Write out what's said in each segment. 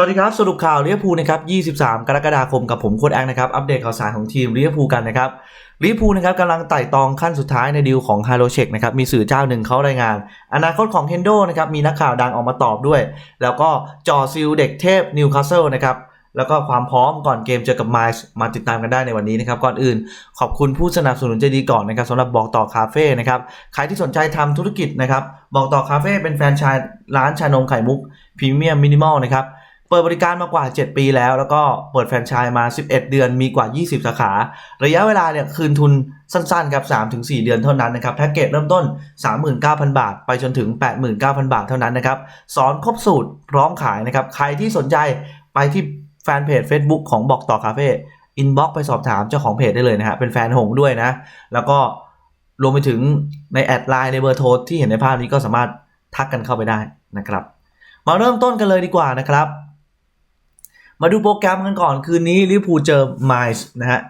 สวัสดีครับ สรุปข่าวเรียพูลนะครับ 23 กรกฎาคมกับผมโค้ดแองนะครับ อัปเดตข่าวสารของทีมเรียพูลกันนะครับเรียพูลนะครับกำลังไต่ตองขั้นสุดท้ายในดีลของฮาโลเชกนะครับ มีสื่อเจ้าหนึ่งเขารายงาน อนาคตของเฮนโดนะครับ มีนักข่าวดังออกมาตอบด้วย แล้วก็จอซิลเด็กเทพนิวคาสเซิลนะครับแล้วก็ความพร้อมก่อนเกมเจอกับไมล์มาติดตามกันได้ในวันนี้นะครับ ก่อนอื่นขอบคุณผู้สนับสนุนใจดีก่อนนะครับสำหรับบอกต่อคาเฟ่นะครับ ใครที่สนใจทำธุรกิจนะครับ บอกต่อคาเฟ่เป็นแฟรนไชายร้านชานมไข่มุกพรีเมียมมินิมอลนะครับ เปิดบริการมากว่า 7 ปีแล้ว แล้วก็เปิดแฟรนไชส์มา 11 เดือนมีกว่า 20 สาขา ระยะเวลาเนี่ยคืนทุนสั้นๆครับ3-4 เดือนเท่านั้นนะครับแพ็กเกจเริ่มต้น 39,000 บาท ไปจนถึง 89,000 บาทเท่านั้นนะครับสอนครบสูตรพร้อมขายนะครับใครที่สนใจไปที่แฟนเพจ Facebook ของบอกต่อคาเฟ่อินบ็อกไปสอบถามเจ้าของเพจได้เลยนะฮะเป็นแฟนหงด้วยนะ แล้วก็รวมไปถึงในแอดไลน์ในเบอร์โทรที่เห็นในภาพนี้ก็สามารถทักกันเข้าไปได้นะครับ มาเริ่มต้นกันเลยดีกว่านะครับ มาดูโปรแกรมกันก่อนคืนนี้ลิเวอร์พูลเจอไมล์นะฮะ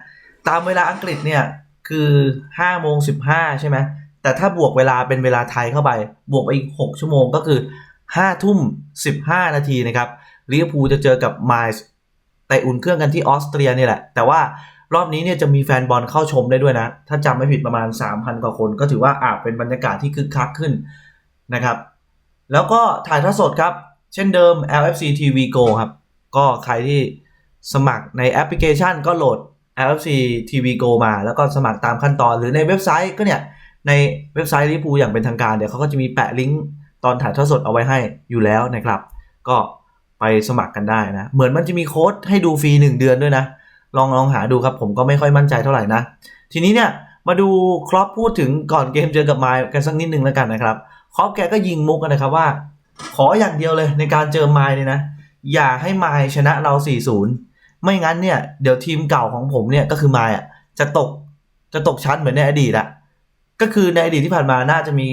ตามเวลาอังกฤษเนี่ยคือ5โมง15 ใช่ไหมแต่ถ้าบวกเวลาเป็นเวลาไทยเข้าไป บวกไปอีก 6 ชั่วโมงก็คือ 5 ทุ่ม 15 นาทีนะครับลิเวอร์พูลจะเจอกับไมล์แต่อุ่นเครื่องกันที่ออสเตรียนี่แหละ แต่ว่ารอบนี้เนี่ยจะมีแฟนบอลเข้าชมได้ด้วยนะ ถ้าจำไม่ผิดประมาณ 3,000 กว่าคน ก็ถือว่าอาจเป็นบรรยากาศที่คึกคักขึ้นนะครับ แล้วก็ถ่ายทอดสดครับ เช่นเดิม LFC TV Go ครับ ก็ใครที่สมัครในแอปพลิเคชันก็โหลด LFC TV Go มา แล้วก็สมัครตามขั้นตอนหรือในเว็บไซต์ก็เนี่ยในเว็บไซต์ลิปูอย่างเป็นทางการเดี๋ยวเขาก็จะมีแปะลิงก์ตอนถ่ายทอดสดเอาไว้ให้อยู่แล้วนะครับ ก็ไปสมัครกันได้นะ เหมือนมันจะมีโค้ดให้ดูฟรี 1 เดือนด้วยนะ ลองลองหาดูครับผมก็ไม่ค่อยมั่นใจเท่าไหร่นะ ทีนี้เนี่ยมาดูครอปพูดถึงก่อนเกมเจอกับไมล์กันสักนิดนึงแล้วกันนะครับครอปแกก็ยิงมุกกันนะครับว่า ขออย่างเดียวเลยในการเจอไมล์เนี่ยนะ อย่าให้ไมล์ชนะเรา 4-0 ไม่งั้นเนี่ย เดี๋ยวทีมเก่าของผมเนี่ยก็คือไมล์อะจะตกจะตกชั้นเหมือนในอดีตอะก็คือในอดีตที่ผ่านมาน่าจะมี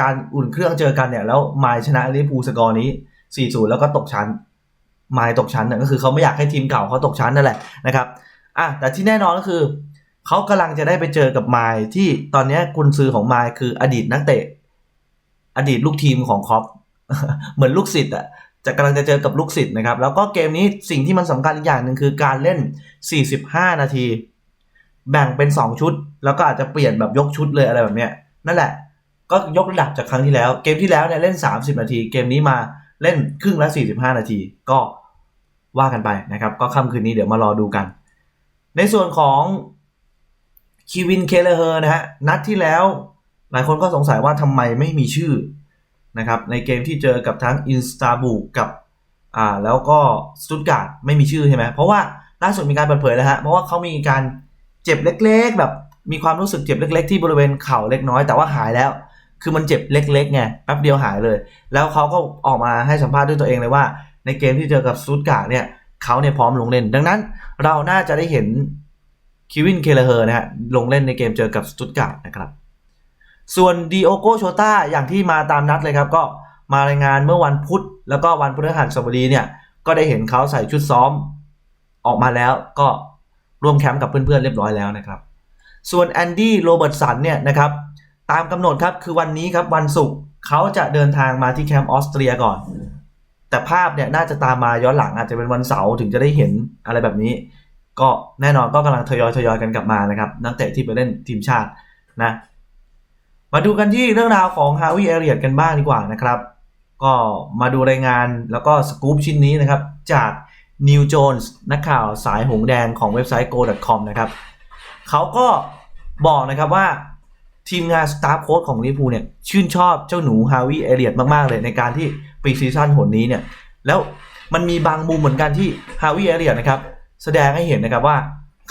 การอุ่นเครื่องเจอกันเนี่ย แล้วไมล์ชนะลิเวอร์พูลสกอร์นี้ 4-0 แล้วก็ตกชั้นไมล์ตกชั้นเนี่ยก็คือเขาไม่อยากให้ทีมเก่าเขาตกชั้นนั่นแหละนะครับอะแต่ที่แน่นอนก็คือเขากำลังจะได้ไปเจอกับไมล์ที่ตอนนี้กุนซือของไมล์คืออดีตนักเตะ อดีตลูกทีมของคอปเหมือนลูกศิษย์อะ จะกำลังจะเจอกับลูกศิษย์นะครับ แล้วก็เกมนี้สิ่งที่มันสำคัญอีกอย่างหนึ่งคือการเล่น 45 นาที แบ่งเป็น 2 ชุด แล้วก็อาจจะเปลี่ยนแบบยกชุดเลยอะไรแบบเนี้ยนั่นแหละ ก็ยกระดับจากครั้งที่แล้ว เกมที่แล้วเนี่ยเล่น 30 นาที เกมนี้มาเล่นครึ่งละ 45 นาที ก็ว่ากันไปนะครับ ก็ค่ำคืนนี้เดี๋ยวมารอดูกัน ในส่วนของคีวินเคเลเฮอร์นะฮะนัดที่แล้ว หลายคนก็สงสัยว่าทำไมไม่มีชื่อ นะครับในเกมที่เจอกับทั้งอินสตาบูกับอ่าแล้วก็สตุตการ์ดไม่มีชื่อใช่ไหมเพราะว่าล่าสุดมีการเปิดเผยแล้วฮะเพราะว่าเขามีการเจ็บเล็กๆ แบบมีความรู้สึกเจ็บเล็ก ๆ ที่บริเวณเข่าเล็กน้อยแต่ว่าหายแล้ว คือมันเจ็บเล็กๆไงแป๊บเดียวหายเลย แล้วเขาก็ออกมาให้สัมภาษณ์ด้วยตัวเองเลยว่า ในเกมที่เจอกับสตุตการ์ดเนี่ยเขาเนี่ยพร้อมลงเล่น ดังนั้นเราน่าจะได้เห็นคิวินเคเลเฮอร์นะฮะลงเล่นในเกมเจอกับสตุตการ์ดนะครับ ส่วนดีโอโกโชต้าอย่างที่มาตามนัดเลยครับ ก็มารายงานเมื่อวันพุธ แล้วก็วันพฤหัสบดีเนี่ย ก็ได้เห็นเขาใส่ชุดซ้อม ออกมาแล้วก็ร่วมแคมป์กับเพื่อนๆเรียบร้อยแล้วนะครับ ส่วนแอนดี้โรเบิร์ตสันเนี่ยนะครับ ตามกำหนดครับคือวันนี้ครับวันศุกร์เขาจะเดินทางมาที่แคมป์ออสเตรียก่อน แต่ภาพเนี่ยน่าจะตามมาย้อนหลังอาจจะเป็นวันเสาร์ถึงจะได้เห็นอะไรแบบนี้ ก็แน่นอนก็กำลังทยอยทยอยกันกลับมานะครับนักเตะที่ไปเล่นทีมชาตินะ มาดูกันที่เรื่องราวของฮาวิเอเรียตกันบ้างดีกว่านะครับ ก็มาดูรายงานแล้วก็สกู๊ปชิ้นนี้นะครับ จากนิวโจนส์นักข่าวสายหงแดงของเว็บไซต์ go.com นะครับเขาก็บอกนะครับว่าทีมงานสตาฟโค้ชของลิเวอร์พูลเนี่ยชื่นชอบเจ้าหนูฮาวิเอเรียตมาก ๆ เลยในการที่ปีซีซั่นหนนี้เนี่ย แล้วมันมีบางมุมเหมือนกันที่ฮาวิเอเรียตนะครับ แสดงให้เห็นนะครับว่า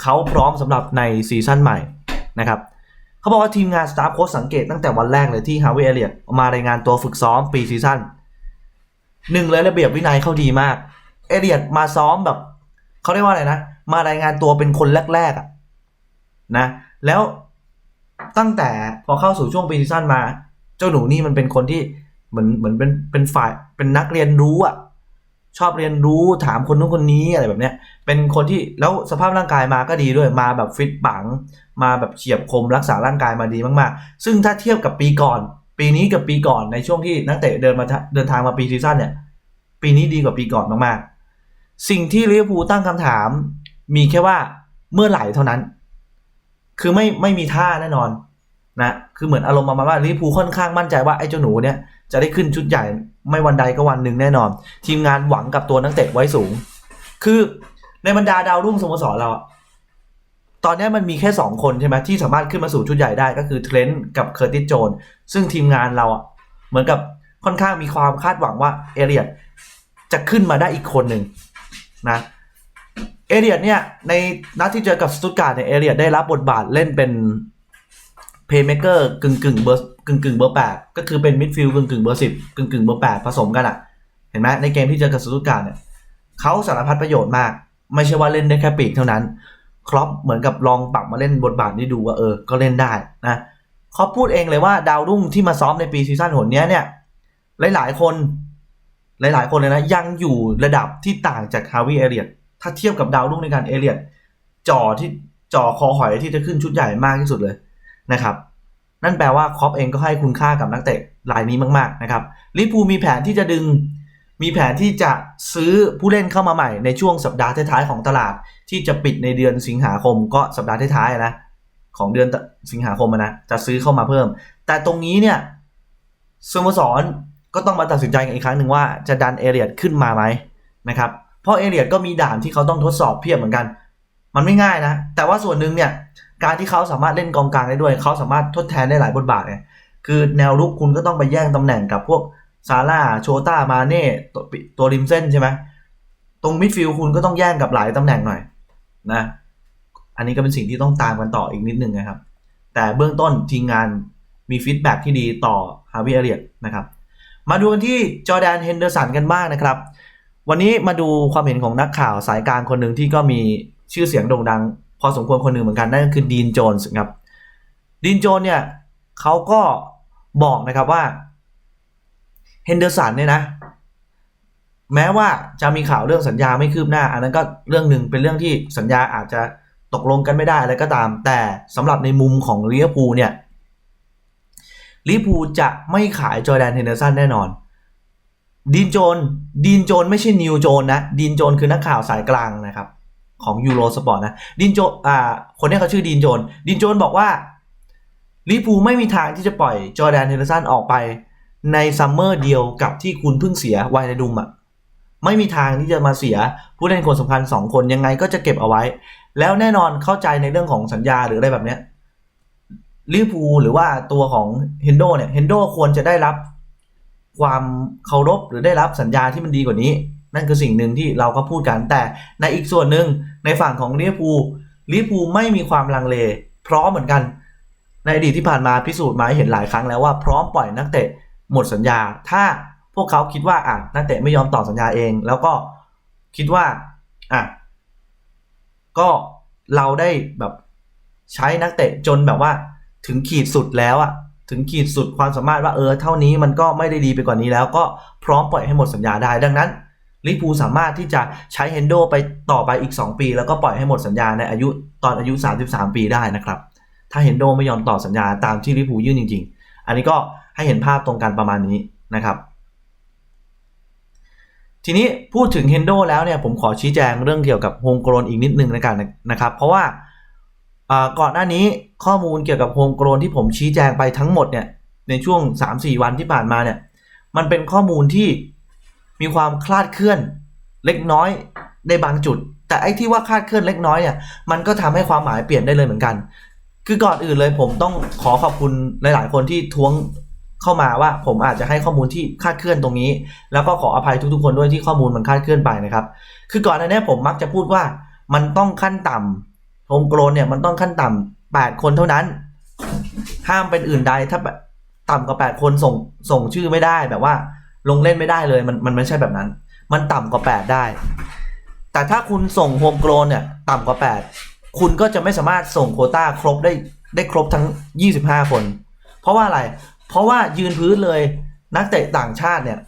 เขาพร้อมสำหรับในซีซั่นใหม่นะครับ เขาบอกว่าทีมงานสตาฟโค้ชสังเกตตั้งแต่วันแรกเลยที่ฮาวิเอเลียตมารายงานตัวฝึกซ้อมปีซีซั่นหนึ่งเลยระเบียบวินัยเขาดีมาก เอเลียตมาซ้อมแบบเขาเรียกว่าอะไรนะ มารายงานตัวเป็นคนแรกๆอะนะ แล้วตั้งแต่พอเข้าสู่ช่วงปีซีซั่นมา เจ้าหนูนี่มันเป็นคนที่เหมือนเหมือนเป็นเป็นฝ่ายเป็นนักเรียนรู้อะ ชอบเรียนรู้ถามคนนู้นคนนี้อะไรแบบเนี้ย เป็นคนที่แล้วสภาพร่างกายมาก็ดีด้วยมาแบบฟิตปัง มาแบบเฉียบคมรักษาร่างกายมาดีมากๆ ซึ่งถ้าเทียบกับปีก่อน ปีนี้กับปีก่อนในช่วงที่นักเตะเดินมาเดินทางมาปีซีซั่นเนี่ย ปีนี้ดีกว่าปีก่อนมากๆ สิ่งที่ลิเวอร์พูลตั้งคำถาม มีแค่ว่าเมื่อไหร่เท่านั้น คือไม่ไม่มีท่าแน่นอนนะ คือเหมือนอารมณ์ประมาณว่าลิเวอร์พูลค่อนข้างมั่นใจว่าไอ้เจ้าหนูเนี่ย จะได้ขึ้นชุดใหญ่ไม่วันใดก็วันหนึ่งแน่นอน ทีมงานหวังกับตัวนักเตะไว้สูง คือในบรรดาดาวรุ่งสโมสรเราอะตอนนี้มันมีแค่สองคนใช่ไหมที่สามารถขึ้นมาสู่ชุดใหญ่ได้ก็คือเทรนต์กับเคอร์ติสโจนซึ่งทีมงานเราอะเหมือนกับค่อนข้างมีความคาดหวังว่าเอเรียตจะขึ้นมาได้อีกคนหนึ่งนะเอเรียตเนี่ยในนัดที่เจอกับสตุตการ์ดเนี่ยเอเรียตได้รับบทบาทเล่นเป็น เพย์เมเกอร์กึ่งกึ่งเบอร์กึ่งกึ่งเบอร์แปดก็คือเป็นมิดฟิลด์กึ่งกึ่งเบอร์สิบกึ่งกึ่งเบอร์แปดผสมกันอะ เห็นไหมในเกมที่เจอกับสตุตการเนี่ยเขาสารพัดประโยชน์มาก ไม่ใช่ว่าเล่นได้แค่ปีกเท่านั้น ครอปเหมือนกับลองปรับมาเล่นบทบาทนี้ดูว่าเออ ก็เล่นได้นะครอปพูดเองเลยว่าดาวรุ่งที่มาซ้อมในปีซีซั่นหนเนี้ยเนี่ย หลาย ๆ คน หลาย ๆ คนเลยนะ ยังอยู่ระดับที่ต่างจากฮาวิเอเรียตถ้าเทียบกับดาวรุ่งในการเอเรียตจ่อที่จ่อคอหอยที่จะขึ้นชุดใหญ่มากที่สุดเลย นะครับ นั่นแปลว่าคอปเองก็ให้คุณค่ากับนักเตะรายนี้มากๆนะครับลิเวอร์พูมีแผนที่จะดึง มีแผนที่จะซื้อผู้เล่นเข้ามาใหม่ในช่วงสัปดาห์ท้ายๆของตลาด ที่จะปิดในเดือนสิงหาคมก็สัปดาห์ท้ายๆนะของเดือนสิงหาคมนะจะซื้อเข้ามาเพิ่ม แต่ตรงนี้เนี่ยสโมสรก็ต้องมาตัดสินใจกันอีกครั้งหนึ่งว่าจะดันเอเรียดขึ้นมาไหมนะครับเพราะเอเรียดก็มีด่านที่เขาต้องทดสอบเพียบเหมือนกัน มันไม่ง่ายนะ แต่ว่าส่วนหนึ่งเนี่ย การที่เขาสามารถเล่นกองกลางได้ด้วย เขาสามารถทดแทนได้หลายบทบาทไงคือแนวรุกคุณก็ต้องไปแย่งตำแหน่งกับพวกซาร่าโชต้ามาเน่ตัวตัวริมเส้นใช่ไหมตรงมิดฟิลด์คุณก็ต้องแย่งกับหลายตำแหน่งหน่อยนะ อันนี้ก็เป็นสิ่งที่ต้องตามกันต่ออีกนิดนึงนะครับ แต่เบื้องต้นทีมงานมีฟีดแบ็กที่ดีต่อฮาวิเอเรียตนะครับ มาดูกันที่จอแดนเฮนเดอร์สันกันบ้างนะครับ วันนี้มาดูความเห็นของนักข่าวสายกลางคนหนึ่งที่ก็มี ชื่อเสียงโด่งดัง พอสมควรคนหนึ่งเหมือนกันนั่นก็คือดีนโจนส์ครับดีนโจนเนี่ยเขาก็บอกนะครับว่าเฮนเดอร์สันเนี่ยนะ แม้ว่าจะมีข่าวเรื่องสัญญาไม่คืบหน้า อันนั้นก็เรื่องหนึ่งเป็นเรื่องที่สัญญาอาจจะตกลงกันไม่ได้อะไรก็ตาม แต่สำหรับในมุมของลิเวอร์พูลเนี่ยลิเวอร์พูลจะไม่ขายจอร์แดนเฮนเดอร์สันแน่นอน ดีนโจนดีนโจนไม่ใช่นิวโจนนะ ดีนโจนคือนักข่าวสายกลางนะครับ ของยูโรสปอร์ตนะดีนโจอ่าคนนี้เขาชื่อดีนโจนดีนโจนบอกว่าลิเวอร์พูไม่มีทางที่จะปล่อยจอร์แดนเฮนเดอร์สันออกไปในซัมเมอร์เดียวกับที่คุณเพิ่งเสียไวนาดุมอะไม่มีทางที่จะมาเสียผู้เล่นคนสำคัญสองคนยังไงก็จะเก็บเอาไว้ แล้วแน่นอนเข้าใจในเรื่องของสัญญาหรืออะไรแบบเนี้ยลิเวอร์พูหรือว่าตัวของเฮนโดเนี่ยเฮนโดควรจะได้รับความเคารพหรือได้รับสัญญาที่มันดีกว่านี้ นั่นคือสิ่งหนึ่งที่เราก็พูดกันแต่ในอีกส่วนหนึ่ง ในฝั่งของลิเวอร์พูลลิเวอร์พูลไม่มีความลังเล พร้อมเหมือนกัน ในอดีตที่ผ่านมาพิสูจน์มาเห็นหลายครั้งแล้วว่าพร้อมปล่อยนักเตะหมดสัญญา ถ้าพวกเขาคิดว่าอะนักเตะไม่ยอมต่อสัญญาเอง แล้วก็คิดว่าอะก็เราได้แบบใช้นักเตะจนแบบว่า ถึงขีดสุดแล้วอะถึงขีดสุดความสามารถว่าเออเท่านี้มันก็ไม่ได้ดีไปกว่านี้แล้วก็พร้อมปล่อยให้หมดสัญญาได้ดังนั้น ลิเวอร์พูสามารถที่จะใช้เฮนโดไปต่อไปอีก 2 ปี แล้วก็ปล่อยให้หมดสัญญาในอายุตอนอายุ 33 ปีได้นะครับ ถ้าเฮนโดไม่ยอมต่อสัญญาตามที่ลิเวอร์พูยื่นจริง ๆ อันนี้ก็ให้เห็นภาพตรงกันประมาณนี้นะครับ ทีนี้พูดถึงเฮนโดแล้วเนี่ยผมขอชี้แจงเรื่องเกี่ยวกับโฮมโกลนอีกนิดนึงในการนะครับ เพราะว่าก่อนหน้านี้ข้อมูลเกี่ยวกับโฮมโกลนที่ผมชี้แจงไปทั้งหมดเนี่ยในช่วง 3-4 วันที่ผ่านมาเนี่ยมันเป็นข้อมูลที่ มีความคลาดเคลื่อนเล็กน้อยในบางจุด แต่ไอ้ที่ว่าคลาดเคลื่อนเล็กน้อยเนี่ยมันก็ทำให้ความหมายเปลี่ยนได้เลยเหมือนกัน คือก่อนอื่นเลยผมต้องขอขอบคุณหลาย ๆ คนที่ท้วงเข้ามาว่าผมอาจจะให้ข้อมูลที่คลาดเคลื่อนตรงนี้ แล้วก็ขออภัยทุก ๆ คนด้วยที่ข้อมูลมันคลาดเคลื่อนไปนะครับ คือก่อนหน้านี้ผมมักจะพูดว่ามันต้องขั้นต่ำโฮมโกลนเนี่ยมันต้องขั้นต่ำแปดคนเท่านั้น ห้ามเป็นอื่นใดถ้าต่ำกว่าแปดคนส่งส่งชื่อไม่ได้แบบว่า ลงเล่นไม่ได้เลย มันมันไม่ใช่แบบนั้น มันต่ำกว่าแปดได้ แต่ถ้าคุณส่งโฮมโกลนเนี่ยต่ำกว่าแปดคุณก็จะไม่สามารถส่งโคต้าครบได้ได้ครบทั้ง 25 คน เพราะว่าอะไร เพราะว่ายืนพื้นเลยนักเตะต่างชาติเนี่ย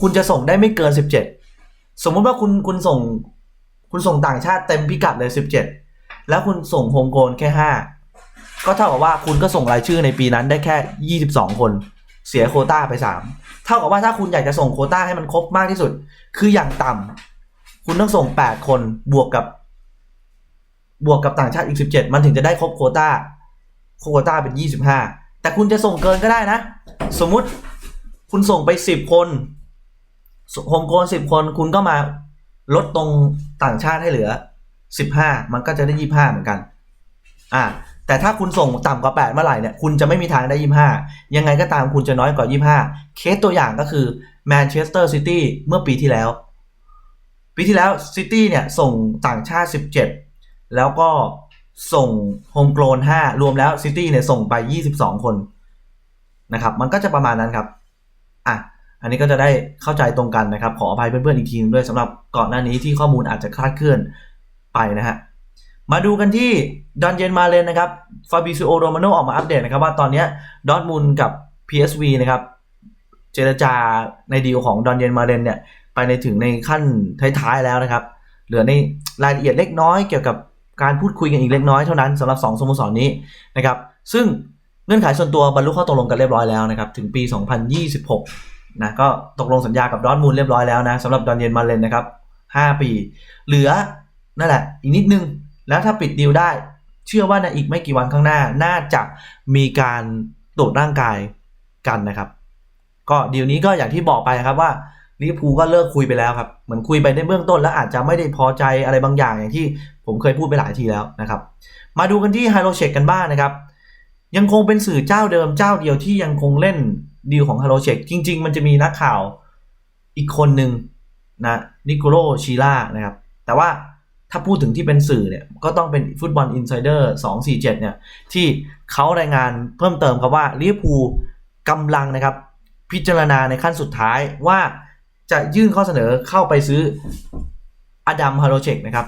คุณจะส่งได้ไม่เกิน 17 สมมติว่าคุณคุณส่ง คุณส่งต่างชาติเต็มพิกัดเลย 17 แล้วคุณส่งโฮมโกลนแค่ 5 ก็เท่ากับว่าคุณก็ส่งรายชื่อในปีนั้นได้แค่ 22 คน เสียโคต้าไป3เท่ากับว่าถ้าคุณอยากจะส่งโคต้าให้มันครบมากที่สุด คืออย่างต่ำคุณต้องส่ง8คนบวกกับบวกกับต่างชาติอีก17มันถึงจะได้ครบโคต้า โคต้าเป็น25แต่คุณจะส่งเกินก็ได้นะ สมมุติคุณส่งไป10คนโฮมโกน10คนคุณก็มาลดตรงต่างชาติให้เหลือ15มันก็จะได้25เหมือนกัน อ่า แต่ถ้าคุณส่งต่ำกว่า 8 เมื่อไหร่เนี่ยคุณจะไม่มีทางได้ 25 ยังไงก็ตามคุณจะน้อยกว่า 25 เคสตัวอย่างก็คือแมนเชสเตอร์ซิตี้เมื่อปีที่แล้ว ปีที่แล้วซิตี้เนี่ยส่งต่างชาติ 17 แล้วก็ส่งโฮมโกลน 5 รวมแล้วซิตี้เนี่ยส่งไป 22 คนนะครับมันก็จะประมาณนั้นครับอะอันนี้ก็จะได้เข้าใจตรงกันนะครับ ขออภัยเพื่อนๆอีกทีนึงด้วยสำหรับก่อนหน้านี้ที่ข้อมูลอาจจะคลาดเคลื่อนไปนะฮะ มาดูกันที่ดอนเยนมาเลนนะครับฟาบิซิโอโรมาโนออกมาอัปเดตนะครับว่าตอนนี้ดอร์ทมุนกับ PSV นะครับ เจรจาในดีลของดอนเยนมาเลนเนี่ย ไปในถึงในขั้นท้ายๆแล้วนะครับ เหลือในรายละเอียดเล็กน้อยเกี่ยวกับการพูดคุยกันอีกเล็กน้อยเท่านั้นสำหรับ 2สโมสรนนี้นะครับ ซึ่งเงื่อนไขส่วนตัวบรรลุข้อตกลงกันเรียบร้อยแล้วนะครับ ถึงปี 2026 นะก็ตกลงสัญญากับดอร์ทมุนเรียบร้อยแล้วนะสำหรับดอนเยนมาเลนนะครับ 5 ปี เหลือนั่นแหละอีกนิดนึง แล้วถ้าปิดดีลได้ เชื่อว่าในอีกไม่กี่วันข้างหน้าน่าจะมีการตรวจร่างกายกันนะครับ ก็ดีลนี้ก็อย่างที่บอกไปครับว่าลิเวอร์พูลก็เลิกคุยไปแล้วครับเหมือนคุยไปในเบื้องต้นแล้วอาจจะไม่ได้พอใจอะไรบางอย่างอย่างที่ผมเคยพูดไปหลายทีแล้วนะครับ มาดูกันที่ไฮโลเชกกันบ้างนะครับ ยังคงเป็นสื่อเจ้าเดิมเจ้าเดียวที่ยังคงเล่นดีลของไฮโลเชกจริง ๆ มันจะมีนักข่าวอีกคนหนึ่งนะนิโคโลชิล่านะครับ แต่ว่า ถ้าพูดถึงที่เป็นสื่อเนี่ยก็ต้องเป็นฟุตบอลอินไซเดอร์247เนี่ยที่เขารายงานเพิ่มเติมครับว่าลิเวอร์พูลกำลังนะครับ พิจารณาในขั้นสุดท้ายว่าจะยื่นข้อเสนอเข้าไปซื้ออดัมฮาโรเชกนะครับ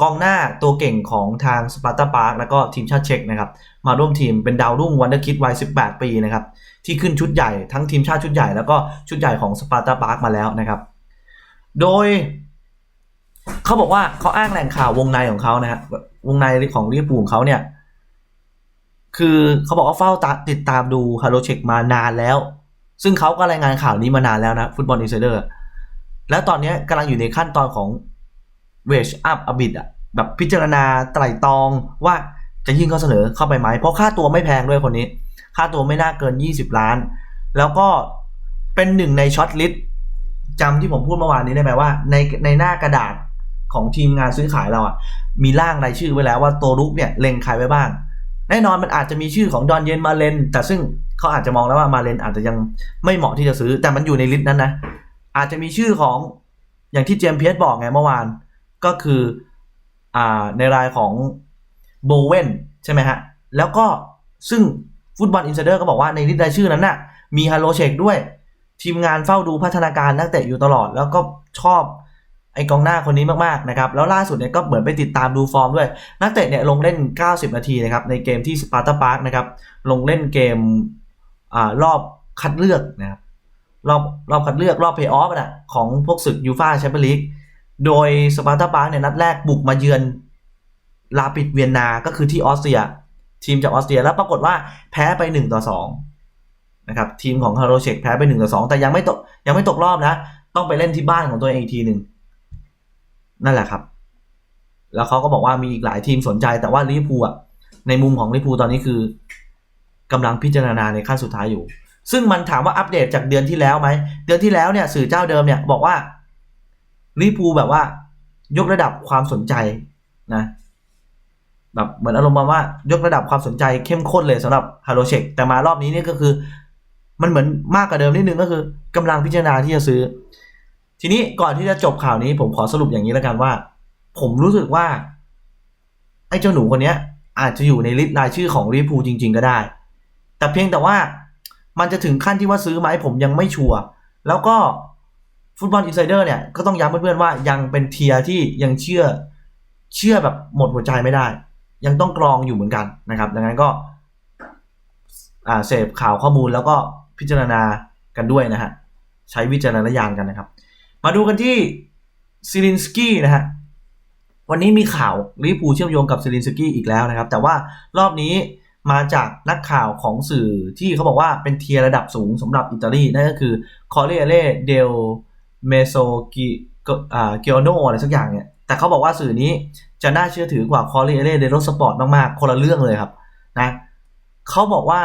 กองหน้าตัวเก่งของทางสปาร์ตาปาร์กแล้วก็ทีมชาติเช็กนะครับมาร่วมทีมเป็นดาวรุ่งวันเดอร์คิดวัย 18 ปีนะครับที่ขึ้นชุดใหญ่ทั้งทีมชาติชุดใหญ่แล้วก็ชุดใหญ่ของสปาร์ตาปาร์กมาแล้วนะครับ โดย เขาบอกว่าเขาอ้างแหล่งข่าววงในของเขานะฮะวงในของลิเวอร์พูลของเขาเนี่ย คือเขาบอกว่าเฝ้าติดตามดูฮาโลเชกมานานแล้ว ซึ่งเขาก็รายงานข่าวนี้มานานแล้วนะฟุตบอลอินไซเดอร์แล้วตอนนี้กำลังอยู่ในขั้นตอนของเวชอัพอบิดอะแบบพิจารณาไตร่ตรองว่าจะยื่นข้อเสนอเข้าไปไหม เพราะค่าตัวไม่แพงด้วยคนนี้ ค่าตัวไม่น่าเกิน 20 ล้าน แล้วก็เป็นหนึ่งในช็อตลิสต์จำที่ผมพูดเมื่อวานนี้ได้ไหมว่า ในในหน้ากระดาษ ของทีมงานซื้อขายเราอะมีร่างรายชื่อไว้แล้วว่าตัวรุกเนี่ยเล็งใครไว้บ้าง แน่นอนมันอาจจะมีชื่อของดอนเยนมาเลน แต่ซึ่งเขาอาจจะมองแล้วว่ามาเลนอาจจะยังไม่เหมาะที่จะซื้อ แต่มันอยู่ในลิสต์นั้นนะอาจจะมีชื่อของอย่างที่เจมส์เพียสบอกไงเมื่อวาน ก็คืออ่าในรายของโบเวนใช่ไหมฮะ แล้วก็ซึ่งฟุตบอลอินไซเดอร์ก็บอกว่าในลิสต์รายชื่อนั้นน่ะมีฮาโลเชกด้วย ทีมงานเฝ้าดูพัฒนาการนักเตะอยู่ตลอด แล้วก็ชอบ กองหน้าคนนี้มากๆนะครับแล้วล่าสุดเนี่ยก็เหมือนไปติดตามดูฟอร์มด้วย นักเตะเนี่ยลงเล่น 90 นาทีนะครับในเกมที่สปาร์ตาพาร์คนะครับลงเล่นเกมอ่ารอบคัดเลือกนะครับรอบรอบคัดเลือกรอบเพย์ออฟนะของพวกศึกยูฟาแชมเปี้ยนลีกโดยสปาร์ตาพาร์คเนี่ยนัดแรกบุกมาเยือนลาปิดเวียนนา ก็คือที่ออสเตรีย ทีมจากออสเตรียแล้วปรากฏว่าแพ้ไป 1 ต่อ 2 นะครับ ทีมของฮาโรเชกแพ้ไป 1 ต่อ 2 แต่ยังไม่ตกยังไม่ตกรอบนะ ต้องไปเล่นที่บ้านของตัวเองอีกทีหนึ่ง นั่นแหละครับ แล้วเขาก็บอกว่ามีอีกหลายทีมสนใจ แต่ว่าลิเวอร์พูลอะในมุมของลิเวอร์พูลตอนนี้คือกำลังพิจารณาในขั้นสุดท้ายอยู่ ซึ่งมันถามว่าอัปเดตจากเดือนที่แล้วไหมเดือนที่แล้วเนี่ยสื่อเจ้าเดิมเนี่ยบอกว่าลิเวอร์พูลแบบว่ายกระดับความสนใจนะแบบเหมือนอารมณ์มาว่ายกระดับความสนใจเข้มข้นเลยสำหรับฮาโลเชกแต่มารอบนี้เนี่ยก็คือ มันเหมือนมากกว่าเดิมนิดนึงก็คือกำลังพิจารณาที่จะซื้อ ทีนี้ก่อนที่จะจบข่าวนี้ผมขอสรุปอย่างนี้แล้วกันว่า ผมรู้สึกว่า ไอ้เจ้าหนูคนนี้อาจจะอยู่ในลิสต์รายชื่อของลิเวอร์พูลจริง ๆ ก็ได้ แต่เพียงแต่ว่ามันจะถึงขั้นที่ว่าซื้อไหมผมยังไม่ชัวร์แล้วก็ฟุตบอลอินไซเดอร์เนี่ยก็ต้องย้ำเพื่อนๆว่ายังเป็นเทียร์ที่ยังเชื่อเชื่อแบบหมดหัวใจไม่ได้ ยังต้องกรองอยู่เหมือนกันนะครับ ดังนั้นก็อ่าเสพข่าวข้อมูลแล้วก็พิจารณากันด้วยนะฮะใช้วิจารณญาณกันนะครับ มาดูกันที่ซิลินสกี้นะฮะวันนี้มีข่าวลิปูลเชื่อมโยงกับซิลินสกี้อีกแล้วนะครับ แต่ว่ารอบนี้มาจากนักข่าวของสื่อที่เขาบอกว่าเป็นเทียร์ระดับสูงสำหรับอิตาลีนั่นก็คือคอเรเล่เดลเมโซกิเกียโนอะไรสักอย่างเนี่ยแต่เขาบอกว่าสื่อนี้จะน่าเชื่อถือกว่าคอรีเอเล่เดโรสปอร์ตมากๆ คนละเรื่องเลยครับนะเขาบอกว่า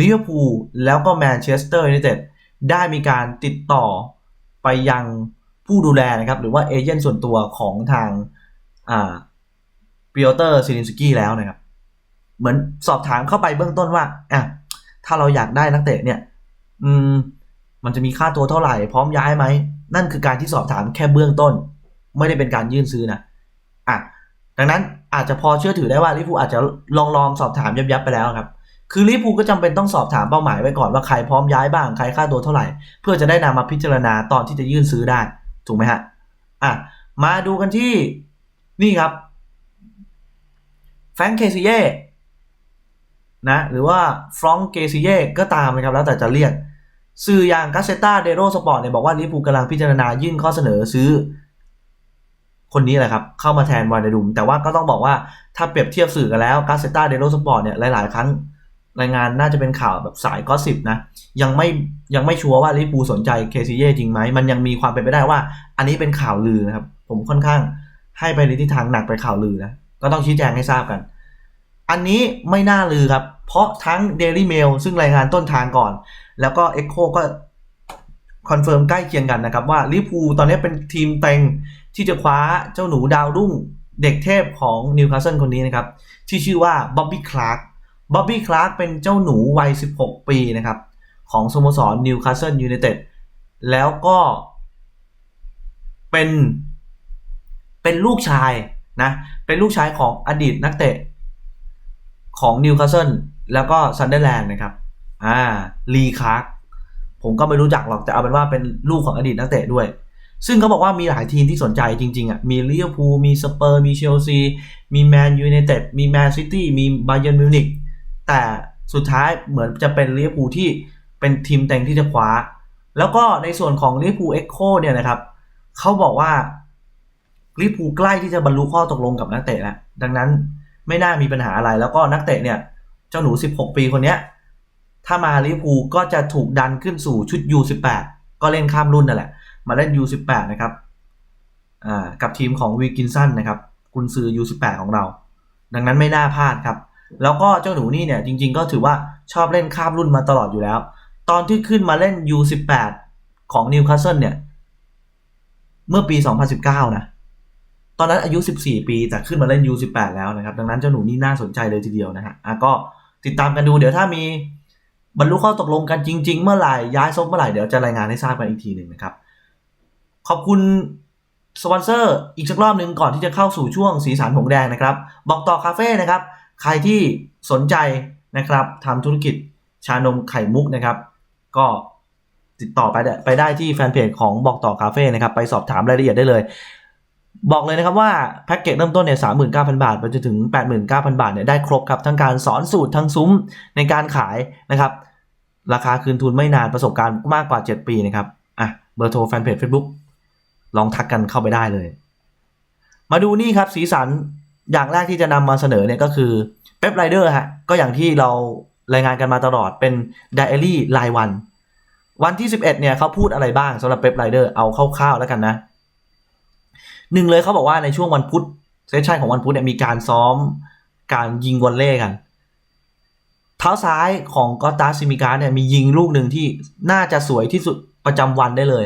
ลิเวอร์พูลแล้วก็แมนเชสเตอร์ยูไนเต็ดได้มีการติดต่อ ไปยังผู้ดูแลนะครับ หรือว่าเอเจนต์ส่วนตัวของทางอ่าปิโอเตอร์ซิลินสกี้แล้วนะครับ เหมือนสอบถามเข้าไปเบื้องต้นว่าอะถ้าเราอยากได้นักเตะเนี่ย อืม มันจะมีค่าตัวเท่าไหร่ พร้อมย้ายไหม นั่นคือการที่สอบถามแค่เบื้องต้น ไม่ได้เป็นการยื่นซื้อนะอะดังนั้นอาจจะพอเชื่อถือได้ว่าลิเวอร์พูอาจจะลองลองสอบถามยับยับไปแล้วครับ คือลิเวอร์พูก็จำเป็นต้องสอบถามเป้าหมายไว้ก่อนว่าใครพร้อมย้ายบ้างใครค่าตัวเท่าไหร่ เพื่อจะได้นำมาพิจารณาตอนที่จะยื่นซื้อได้ ถูกไหมฮะอะมาดูกันที่นี่ครับแฟรงเคซิเย่นะหรือว่าฟรองเกซิเย่ก็ตามนะครับ แล้วแต่จะเรียก สื่ออย่างกาเซตาเดโรสปอร์ตเนี่ยบอกว่าลิเวอร์พูกำลังพิจารณายื่นข้อเสนอซื้อ คนนี้แหละครับ เข้ามาแทนวานเดดุม แต่ว่าก็ต้องบอกว่าถ้าเปรียบเทียบสื่อกันแล้วกาเซตาเดโรสปอร์ตเนี่ยหลาย ๆ ครั้ง รายงานน่าจะเป็นข่าวแบบสายก็สิบนะ ยังไม่ยังไม่ชัวร์ว่าลิเวอร์พูสนใจเคซิเย่จริงไหม มันยังมีความเป็นไปได้ว่า อันนี้เป็นข่าวลือนะครับ ผมค่อนข้างให้ไปในทิศทางหนักไปข่าวลือนะ ก็ต้องชี้แจงให้ทราบกัน อันนี้ไม่น่าลือครับ เพราะทั้ง Daily Mail ซึ่งรายงานต้นทางก่อน แล้วก็ Echo ก็คอนเฟิร์มใกล้เคียงกันนะครับว่าลิเวอร์พูตอนนี้เป็นทีมเต็งที่จะคว้าเจ้าหนูดาวรุ่งเด็กเทพของนิวคาสเซิลคนนี้นะครับที่ชื่อว่าบ๊อบบี้คลาร์ก บ๊อบบี้คลาร์กเป็นเจ้าหนูวัย 16 ปีนะครับ ของสโมสรนิวคาสเซิลยูไนเต็ดแล้วก็เป็นเป็นลูกชายนะ เป็นลูกชายของอดีตนักเตะ ของนิวคาสเซิลแล้วก็ซันเดอร์แลนด์นะครับ อ่าลีคาร์กผมก็ไม่รู้จักหรอก แต่เอาเป็นว่าเป็นลูกของอดีตนักเตะด้วย ซึ่งเขาบอกว่ามีหลายทีมที่สนใจจริง ๆอะมีลิเวอร์พูลมีสเปอร์มีเชลซีมีแมนยูไนเต็ดมีแมนซิตี้มีบาเยิร์นมิวนิก แต่สุดท้ายเหมือนจะเป็นลิเวอร์พูลที่เป็นทีมเต็งที่จะคว้า แล้วก็ในส่วนของลิเวอร์พูลเอ็กโคเนี่ยนะครับเขาบอกว่าลิเวอร์พูลใกล้ที่จะบรรลุข้อตกลงกับนักเตะแล้วดังนั้นไม่น่ามีปัญหาอะไร แล้วก็นักเตะเนี่ยเจ้าหนู 16 ปีคนเนี้ยถ้ามาลิเวอร์พูลก็จะถูกดันขึ้นสู่ชุด U18 ก็เล่นข้ามรุ่นนั่นแหละ มาเล่น U18 นะครับกับทีมของวีกินสันนะครับกุนซือ U18 ของเรา ดังนั้นไม่น่าพลาดครับ แล้วก็เจ้าหนูนี่เนี่ยจริง ๆ ก็ถือว่าชอบเล่นข้ามรุ่นมาตลอดอยู่แล้ว ตอนที่ขึ้นมาเล่น U18 ของนิวคาสเซิลเนี่ย เมื่อปี 2019 นะ ตอนนั้นอายุ 14 ปีแต่ขึ้นมาเล่น U18 แล้วนะครับ ดังนั้นเจ้าหนูนี่น่าสนใจเลยทีเดียวนะฮะอะก็ติดตามกันดูเดี๋ยวถ้ามีบรรลุข้อตกลงกันจริง ๆ เมื่อไหร่ย้ายซบเมื่อไหร่เดี๋ยวจะรายงานให้ทราบกันอีกทีหนึ่งนะครับ ขอบคุณสปอนเซอร์อีกสักรอบหนึ่งก่อนที่จะเข้าสู่ช่วงสีสันหงแดงนะครับ บอกต่อคาเฟ่นะครับ ใครที่สนใจนะครับทำธุรกิจชานมไข่มุกนะครับ ก็ติดต่อไปได้ไปได้ที่แฟนเพจของบอกต่อคาเฟ่นะครับ ไปสอบถามรายละเอียดได้เลย บอกเลยนะครับว่าแพ็กเกจเริ่มต้นเนี่ยสามหมื่นเก้าพันบาท ไปจนถึงแปดหมื่นเก้าพันบาทเนี่ยได้ครบครับ ทั้งการสอนสูตรทั้งซุ้มในการขายนะครับ ราคาคืนทุนไม่นานประสบการณ์มากกว่า 7 ปีนะครับอะเบอร์โทรแฟนเพจ Facebook ลองทักกันเข้าไปได้เลย มาดูนี่ครับสีสัน อย่างแรกที่จะนำมาเสนอเนี่ยก็คือเป๊ปไรเดอร์ฮะก็อย่างที่เรารายงานกันมาตลอดเป็นไดอารี่รายวัน วันที่ 11เนี่ยเขาพูดอะไรบ้างสำหรับเป๊ปไรเดอร์เอาคร่าวๆแล้วกันนะหนึ่งเลยเขาบอกว่าในช่วงวันพุธเซสชันของวันพุธเนี่ยมีการซ้อมการยิงวอลเล่กัน เท้าซ้ายของกอตตาซิมิการเนี่ยมียิงลูกหนึ่งที่น่าจะสวยที่สุดประจำวันได้เลย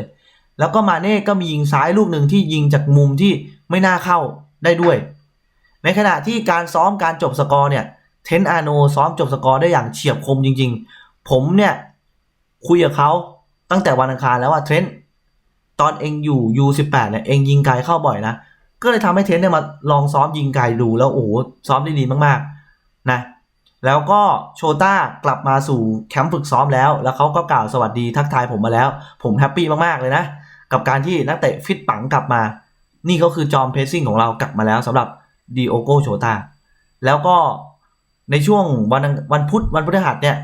แล้วก็มาเน่ก็มียิงซ้ายลูกหนึ่งที่ยิงจากมุมที่ไม่น่าเข้าได้ด้วย ในขณะที่การซ้อมการจบสกอร์เนี่ยเทนอาโนซ้อมจบสกอร์ได้อย่างเฉียบคมจริง ๆ ผมเนี่ยคุยกับเขาตั้งแต่วันอังคารแล้วว่าเทรนต์ตอนเองอยู่ U18 เนี่ยเองยิงไกลเข้าบ่อยนะ ก็เลยทำให้เทรนต์เนี่ยมาลองซ้อมยิงไกลดูแล้วโอ้ซ้อมได้ดีมากๆนะแล้วก็โชต้ากลับมาสู่แคมป์ฝึกซ้อมแล้ว แล้วเขาก็กล่าวสวัสดีทักทายผมมาแล้ว ผมแฮปปี้มากๆเลยนะ กับการที่นักเตะฟิตปังกลับมา นี่ก็คือจอมเพสซิ่งของเรากลับมาแล้วสำหรับ ดีโอโกโชตา แล้วก็ในช่วงวันวันพุธวันพฤหัสเนี่ย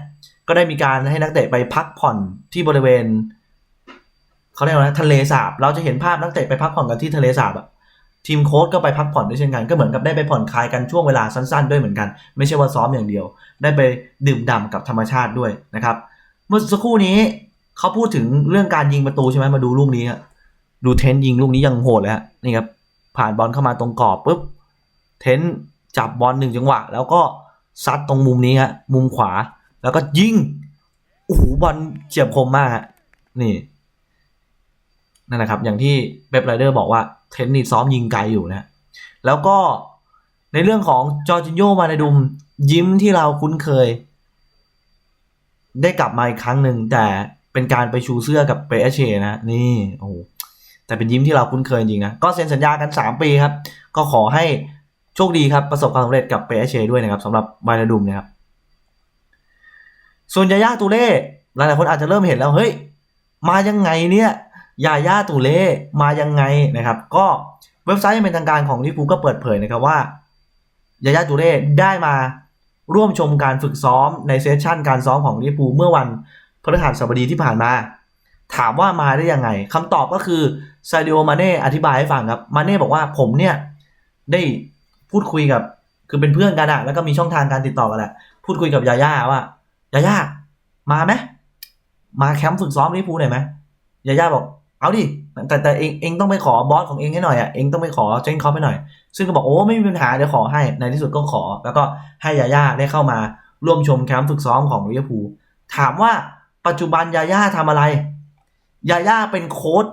ก็ได้มีการให้นักเตะไปพักผ่อนที่บริเวณเขาเรียกว่าทะเลสาบ เราจะเห็นภาพนักเตะไปพักผ่อนกันที่ทะเลสาบอะทีมโค้ชก็ไปพักผ่อนด้วยเช่นกัน ก็เหมือนกับได้ไปผ่อนคลายกันช่วงเวลาสั้นๆ ด้วยเหมือนกัน ไม่ใช่ว่าซ้อมอย่างเดียว ได้ไปดื่มด่ำกับธรรมชาติด้วยนะครับ เมื่อสักครู่นี้เขาพูดถึงเรื่องการยิงประตูใช่ไหมมาดูลูกนี้ดูเทนต์ยิงลูกนี้ยังโหดเลยฮะนี่ครับผ่านบอลเข้ามาตรงกรอบปุ๊บ เทนจับบอลหนึ่งจังหวะ แล้วก็ซัดตรงมุมนี้ฮะมุมขวา แล้วก็ยิงโอ้โหบอลเฉียบคมมากฮะนี่นั่นนะครับ อย่างที่เบบไรเดอร์บอกว่าเทนนี่ซ้อมยิงไกลอยู่นะแล้วก็ในเรื่องของจอร์จินโยมาในดุมยิ้มที่เราคุ้นเคย ได้กลับมาอีกครั้งหนึ่งแต่เป็นการไปชูเสื้อกับเปเชนะนี่โอ้แต่เป็นยิ้มที่เราคุ้นเคยจริงนะ ก็เซ็นสัญญากัน 3 ปีครับ ก็ขอให้ โชคดีครับ ประสบความสำเร็จกับเปเชด้วยนะครับสำหรับมาในดุมนะครับ ส่วนยาย่าตูเล่หลายๆคนอาจจะเริ่มเห็นแล้วเฮ้ยมายังไงเนี่ยยาย่าตูเล่มายังไงนะครับ ก็เว็บไซต์เป็นทางการของลิเวอร์พูก็เปิดเผยนะครับว่ายาย่าตูเล่ได้มาร่วมชมการฝึกซ้อมในเซสชันการซ้อมของลิเวอร์พูเมื่อวันพฤหัสบดีที่ผ่านมา ถามว่ามาได้ยังไงคำตอบก็คือซาดิโอมาเน่อธิบายให้ฟังครับมาเน่บอกว่าผมเนี่ยได้ พูดคุยกับ คือเป็นเพื่อนกันอะแล้วก็มีช่องทางการติดต่อกันแหละพูดคุยกับยาย่าว่ายาย่ามาไหมมาแคมป์ฝึกซ้อมลิเวอร์พูลหน่อยไหมยาย่าบอกเอาดิแต่แต่เองเองต้องไปขอบอสของเองให้หน่อยอะเองต้องไปขอเจนคอปให้หน่อย ซึ่งก็บอกโอ้ไม่มีปัญหาเดี๋ยวขอให้ในที่สุดก็ขอ แล้วก็ให้ยาย่าได้เข้ามาร่วมชมแคมป์ฝึกซ้อมของลิเวอร์พูลถามว่าปัจจุบันยาย่าทำอะไรยาย่าเป็นโค้ด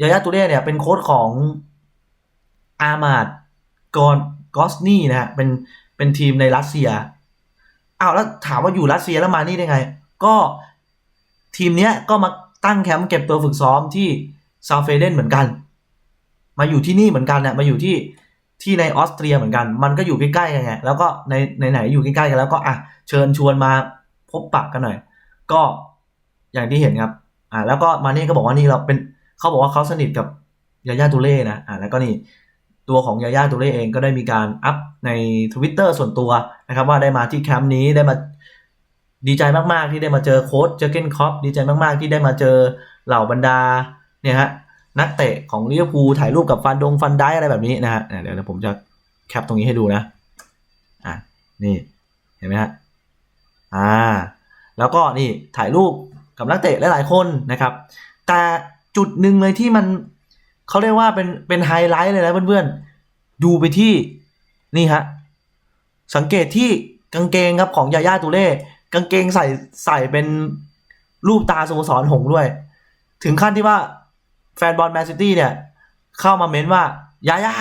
ยาย่าตูเล่เนี่ยเป็นโค้ดของอามาดกอน กอสนี่นะฮะเป็นเป็นทีมในรัสเซียอ้าวแล้วถามว่าอยู่รัสเซียแล้วมานี่ได้ไง ก็ทีมเนี้ยก็มาตั้งแคมป์เก็บตัวฝึกซ้อมที่ซาเฟเดนเหมือนกัน มาอยู่ที่นี่เหมือนกันเนี่ยมาอยู่ที่ที่ในออสเตรียเหมือนกัน มันก็อยู่ใกล้ๆกันไง แล้วก็ในในไหนอยู่ใกล้ๆกันแล้วก็อะเชิญชวนมาพบปะกันหน่อย ก็อย่างที่เห็นครับ อ่าแล้วก็มานี่ก็บอกว่านี่เราเป็นเขาบอกว่าเขาสนิทกับยาย่าตูเล่นะ อ่าแล้วก็นี่ ตัวของยาย่าตูเล่เองก็ได้มีการอัพใน Twitter ส่วนตัวนะครับว่าได้มาที่แคมป์นี้ได้มาดีใจมากๆที่ได้มาเจอโค้ชเจอเกนคอปดีใจมากๆที่ได้มาเจอเหล่าบรรดาเนี่ยฮะนักเตะของลิเวอร์พูลถ่ายรูปกับฟันดงฟันได้อะไรแบบนี้นะฮะเดี๋ยวผมจะแคปตรงนี้ให้ดูนะอะนี่เห็นไหมฮะอ่าแล้วก็นี่ถ่ายรูปกับนักเตะหลายๆคนนะครับ แต่จุดหนึ่งเลยที่มัน เขาเรียกว่าเป็นเป็นไฮไลท์เลยนะเพื่อนๆ ดูไปที่นี่ฮะ สังเกตที่กางเกงครับของยาย่าตูเล่กางเกงใส่ใส่เป็นรูปตาสโมสรหงด้วย ถึงขั้นที่ว่าแฟนบอลแมนซิตี้เนี่ย เข้ามาเม้นว่ายาย่า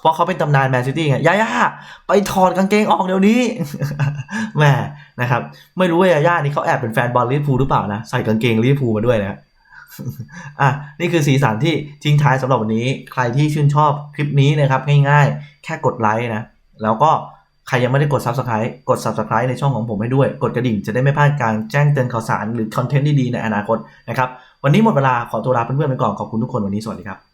เพราะเขาเป็นตำนานแมนซิตี้ไงยาย่าไปถอดกางเกงออกเดี๋ยวนี้แหมนะครับ ไม่รู้ว่ายาย่านี่เขาแอบเป็นแฟนบอลลิเวอร์พูลหรือเปล่านะ ใส่กางเกงลิเวอร์พูลมาด้วยนะ อะนี่คือสีสันที่ทิ้งท้ายสำหรับวันนี้ ใครที่ชื่นชอบคลิปนี้นะครับง่ายๆ แค่กดไลค์นะ แล้วก็ใครยังไม่ได้กด Subscribe กด Subscribe ในช่องของผมให้ด้วย กดกระดิ่งจะได้ไม่พลาดการแจ้งเตือนข่าวสารหรือคอนเทนต์ดีๆในอนาคตนะครับ วันนี้หมดเวลาขอตัวลาเพื่อนๆไปก่อนขอบคุณทุกคนวันนี้สวัสดีครับ